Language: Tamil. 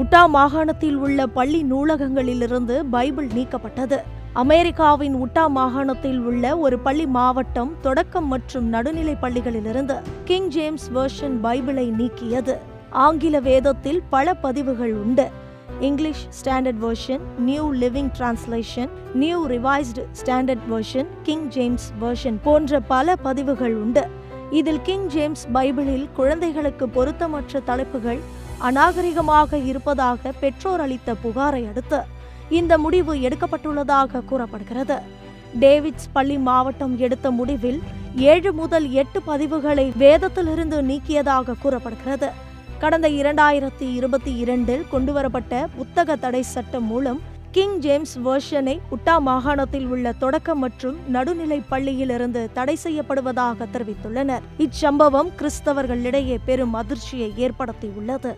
உட்டா மாகாணத்தில் உள்ள பள்ளி நூலகங்களிலிருந்து பைபிள் நீக்கப்பட்டது. அமெரிக்காவின் உட்டா மாகாணத்தில் உள்ள ஒரு பள்ளி மாவட்டம் தொடக்கம் மற்றும் நடுநிலை பள்ளிகளிலிருந்து கிங் ஜேம்ஸ் வெர்ஷன் பைபிளை நீக்கியது. ஆங்கில வேதத்தில் பல பதிவுகள் உண்டு. English standard version new living translation new revised standard version King James version போன்ற பல பதிவுகள் உண்டு. இதில் கிங் ஜேம்ஸ் பைபிளில் குழந்தைகளுக்கு பொருத்தமற்ற தலைப்புகள் அநாகரிகமாக இருப்பதாக பெற்றோர் அளித்த புகாரை அடுத்து இந்த முடிவு எடுக்கப்பட்டுள்ளதாக கூறப்படுகிறது. டேவிட்ஸ் பள்ளி மாவட்டம் எடுத்த முடிவில் ஏழு முதல் எட்டு பதிவுகளை வேதத்திலிருந்து நீக்கியதாக கூறப்படுகிறது. கடந்த இரண்டாயிரத்தி இருபத்தி இரண்டில் கொண்டுவரப்பட்ட புத்தக தடை சட்டம் மூலம் கிங் ஜேம்ஸ் வெர்ஷனை உட்டா மாகாணத்தில் உள்ள தொடக்க மற்றும் நடுநிலை பள்ளியிலிருந்து தடை செய்யப்படுவதாக தெரிவித்துள்ளனர். இச்சம்பவம் கிறிஸ்தவர்களிடையே பெரும் அதிர்ச்சியை ஏற்படுத்தியுள்ளது.